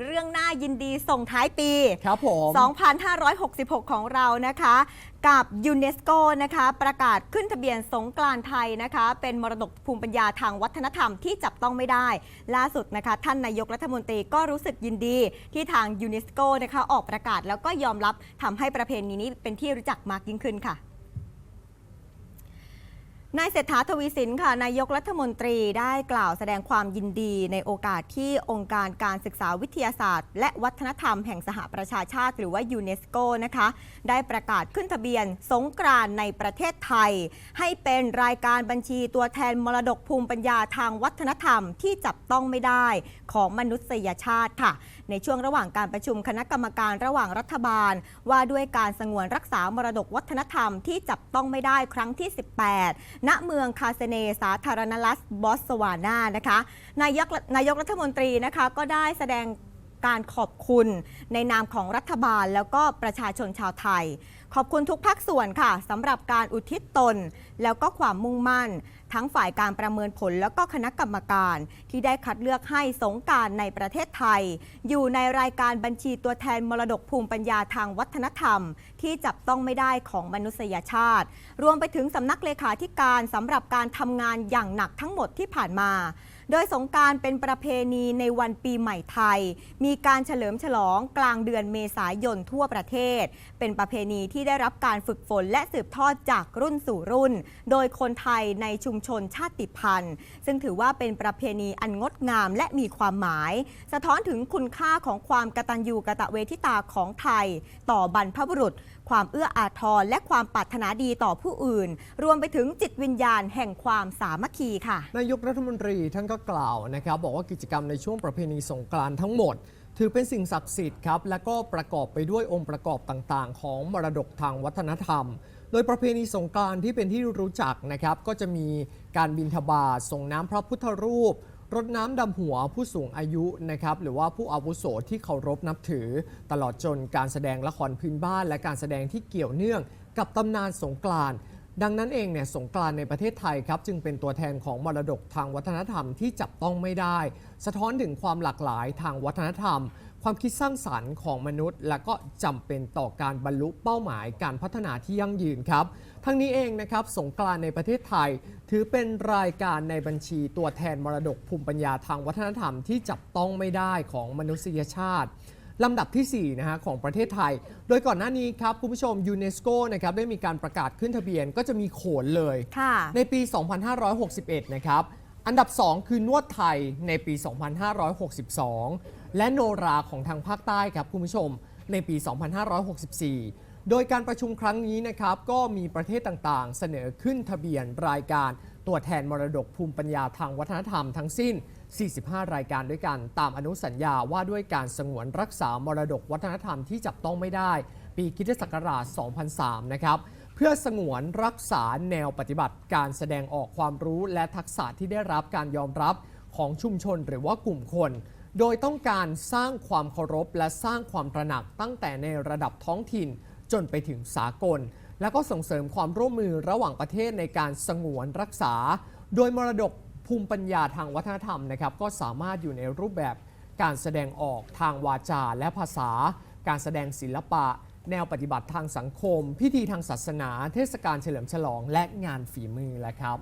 เรื่องน่ายินดีส่งท้ายปี ครับผม 2566 ของเรานะคะ กับยูเนสโกนะคะ ประกาศขึ้นทะเบียนสงกรานต์ไทยนะคะ เป็นมรดกภูมิปัญญาทางวัฒนธรรมที่จับต้องไม่ได้ ล่าสุดนะคะ ท่านนายกรัฐมนตรีก็รู้สึกยินดีที่ทางยูเนสโกนะคะ ออกประกาศแล้วก็ยอมรับทำให้ประเพณีนี้เป็นที่รู้จักมากยิ่งขึ้นค่ะ นายเศรษฐาทวีสินค่ะนายกรัฐมนตรีได้กล่าวแสดงความยินดีในโอกาสที่องค์การการศึกษาวิทยาศาสตร์ และวัฒนธรรมแห่งสหประชาชาติหรือว่ายูเนสโกนะคะได้ประกาศขึ้นทะเบียนสงกรานในประเทศไทย ให้เป็นรายการบัญชีตัวแทนมรดกภูมิปัญญาทางวัฒนธรรมที่จับต้องไม่ได้ของมนุษยชาติค่ะ ในช่วงระหว่างการประชุมคณะกรรมการระหว่างรัฐบาล ว่าด้วยการสงวนรักษามรดกวัฒนธรรมที่จับต้องไม่ได้ครั้งที่ 18ณเมืองคาเซเนสาธารณรัฐบอสสวานานะคะนายกนายกรัฐมนตรีนะคะก็ได้แสดง การขอบคุณในนามของรัฐบาลแล้วก็ประชาชนชาวไทย ขอบคุณทุกภาคส่วนค่ะสำหรับการอุทิศตน แล้วก็ความมุ่งมั่น ทั้งฝ่ายการประเมินผลแล้วก็คณะกรรมการ ที่ได้คัดเลือกให้สงการในประเทศไทย อยู่ในรายการบัญชีตัวแทนมรดกภูมิปัญญาทางวัฒนธรรม ที่จับต้องไม่ได้ของมนุษยชาติ รวมไปถึงสำนักเลขาธิการสำหรับการทำงานอย่างหนักทั้งหมดที่ผ่านมา โดยสงการเป็นประเพณีในวันปีใหม่ไทย มีการเฉลิมฉลองกลางเดือนเมษายนทั่วประเทศ เป็นประเพณีที่ได้รับการฝึกฝนและสืบทอดจากรุ่นสู่รุ่น โดยคนไทยในชุมชนชาติพันธุ์ ซึ่งถือว่าเป็นประเพณีอันงดงามและมีความหมาย สะท้อนถึงคุณค่าของความกตัญญูกะตะเวทิตาของไทย ต่อบรรพบุรุษ ความเอื้ออาทรและความปรารถนาดีต่อผู้อื่น รวมไปถึงจิตวิญญาณแห่งความสามัคคีค่ะนายกรัฐมนตรีท่านก็กล่าวนะครับ บอกว่ากิจกรรมในช่วงประเพณีสงกรานต์ทั้งหมด ถือเป็นสิ่งศักดิ์สิทธิ์ครับ และก็ประกอบไปด้วยองค์ประกอบต่างๆ ของมรดกทางวัฒนธรรม โดยประเพณีสงกรานต์ที่เป็นที่รู้จักนะครับ ก็จะมีการบินทบาทส่งน้ำพระพุทธรูปรดน้ำดำหัวผู้สูงอายุนะครับหรือว่าผู้อาวุโสที่เคารพนับถือ ตลอดจนการแสดงละครพื้นบ้าน และการแสดงที่เกี่ยวเนื่องกับตำนานสงกราน ดังนั้นเองเนี่ยสงกรานในประเทศไทยครับจึงเป็นตัวแทนของมรดกทางวัฒนธรรมที่จับต้องไม่ได้ สะท้อนถึงความหลากหลายทางวัฒนธรรม ความคิดสร้างสรรค์ของมนุษย์ และก็จำเป็นต่อการบรรลุเป้าหมายการพัฒนาที่ยั่งยืนครับ ทั้งนี้เองนะครับสงกรานในประเทศไทย ถือเป็นรายการในบัญชีตัวแทนมรดกภูมิปัญญาทางวัฒนธรรมที่จับต้องไม่ได้ของมนุษยชาติ ลำดับที่4นะฮะของประเทศไทย โดยก่อนหน้านี้ครับคุณผู้ชมยูเนสโกนะครับได้มีการประกาศขึ้นทะเบียนก็จะมีโขนเลยค่ะในปี 2561 นะครับอันดับ 2 คือนวดไทยในปี 2562 และโนราของทางภาคใต้ครับคุณผู้ชมในปี 2564 โดยการประชุมครั้งนี้นะครับก็มีประเทศต่างๆ เสนอขึ้นทะเบียนรายการ ตัวแทนมรดกภูมิปัญญาทางวัฒนธรรมทั้งสิ้น 45 รายการด้วยกัน ตามอนุสัญญาว่าด้วยการสงวนรักษามรดกวัฒนธรรมที่จับต้องไม่ได้ ปีคิศักราช 2003 นะครับ เพื่อสงวนรักษาแนวปฏิบัติการแสดงออกความรู้และทักษะที่ได้รับการยอมรับของชุมชนหรือว่ากลุ่มคน โดยต้องการสร้างความเคารพและสร้างความตระหนักตั้งแต่ในระดับท้องถิ่นจนไปถึงสากล และก็ส่งเสริมความร่วมมือระหว่างประเทศในการสงวนรักษา โดยมรดกภูมิปัญญาทางวัฒนธรรมนะครับก็สามารถอยู่ในรูปแบบการแสดงออกทางวาจาและภาษา การแสดงศิลปะ แนวปฏิบัติทางสังคม พิธีทางศาสนา เทศกาลเฉลิมฉลอง และงานฝีมือแหละครับ